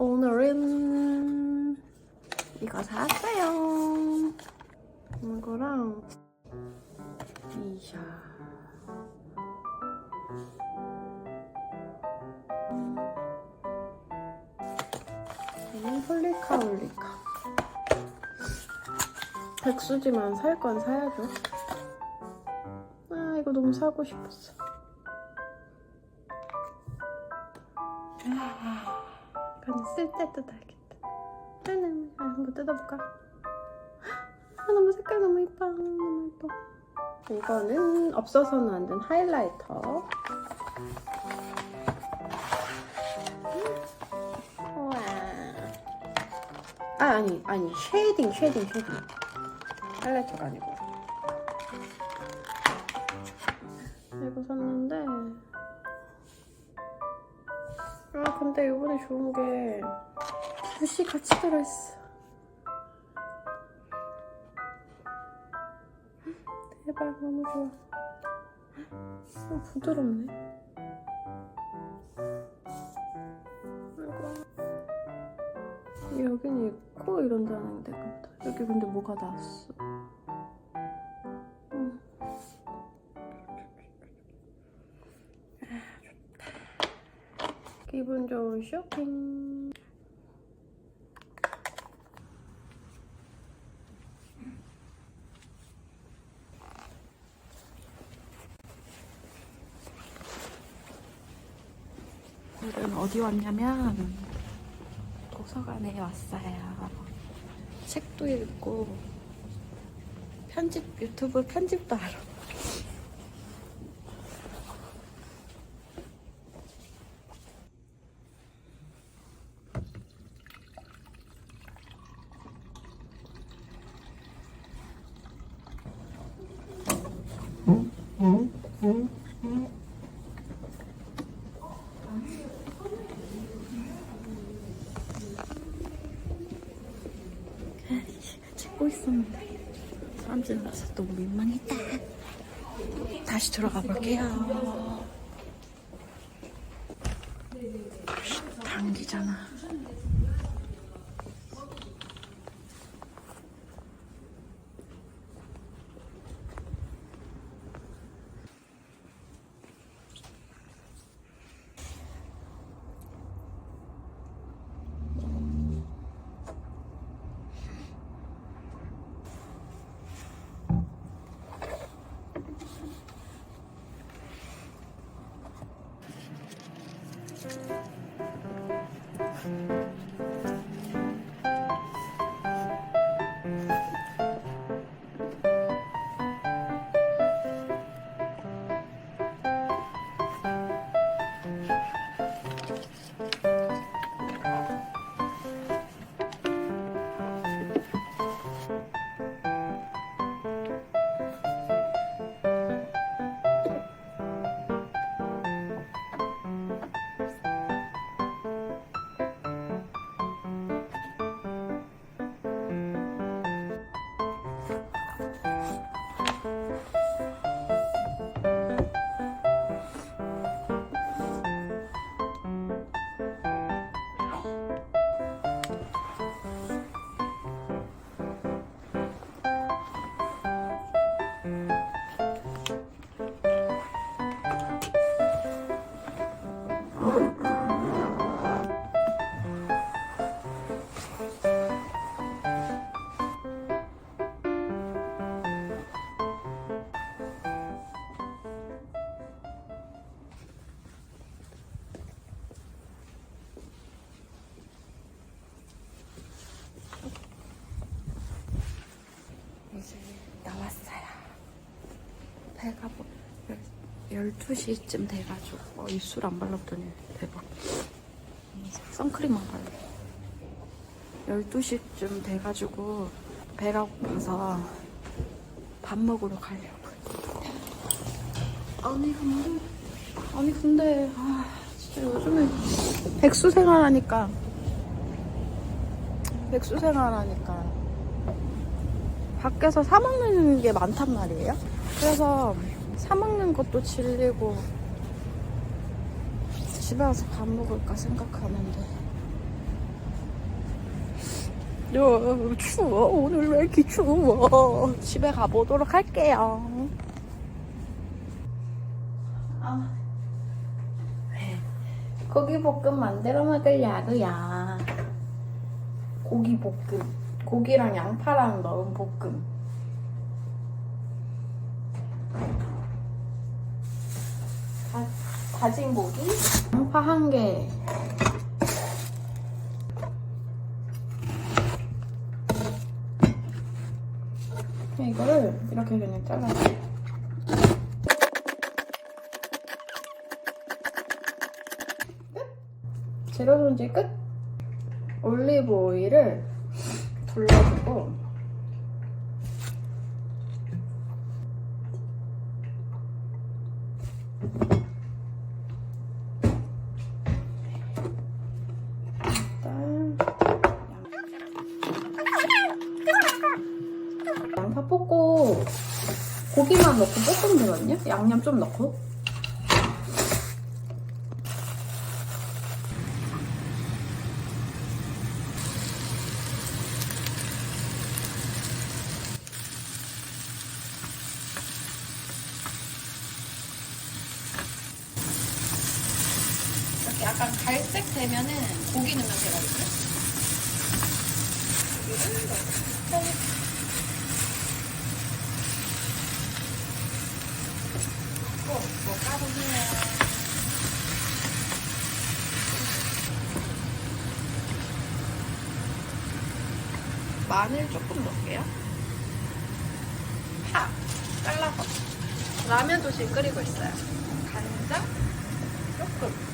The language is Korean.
오늘은 이거 샀어요. 이거랑 이샤. 이는 홀리카 홀리카. 백수지만 살 건 사야죠. 아 이거 너무 사고 싶었어. 약간 쓸때 뜯어야겠다. 하나, 아, 한번 뜯어볼까? 아, 너무 색깔 너무 이뻐. 너무 이뻐. 이거는 없어서는 안 되는 하이라이터. 우와. 아, 아니, 아니. 쉐이딩, 쉐이딩, 쉐이딩. 하이라이터가 아니고. 아 근데 이번에 좋은 게 붓이 같이 들어있어. 대박 너무 좋아. 어, 부드럽네. 여기는 있고 이런 데는 데가 없다 여기 근데 뭐가 나왔어 어. 기분 좋은 쇼핑. 오늘은 어디 왔냐면 도서관에 왔어요. 책도 읽고 편집 유튜브 편집도 하러. 찍고 있었는데 사람들 나서 너무 민망했다. 다시 들어가 볼게요. 당기잖아. 뭐 12시쯤 돼가지고 어, 입술 안 발랐더니 대박. 선크림만 발라. 12시쯤 돼가지고 배가 고파서 밥 먹으러 가려고. 아니 근데 아니 근데 아 진짜 요즘에 백수 생활하니까 백수 생활하니까 밖에서 사 먹는 게 많단 말이에요. 그래서 사 먹는 것도 질리고 집에 와서 밥 먹을까 생각하는데 어, 추워. 오늘 왜 이렇게 추워. 집에 가보도록 할게요. 아, 고기 볶음 만들어 먹으려고요. 고기 볶음. 고기랑 양파랑 넣은 볶음. 다, 다진 고기, 양파 한 개. 이거를 이렇게 그냥 잘라요. 끝. 재료 손질 끝. 올리브 오일을 둘러주고 볶고 고기만 넣고 볶으면 되거든요. 양념 좀 넣고. 이렇게 약간 갈색 되면은 고기 넣으면 되거든요. 고기를 넣고 또, 뭐 까보세요. 마늘 조금 넣을게요. 파 잘라서 라면도 지금 끓이고 있어요. 간장 조금.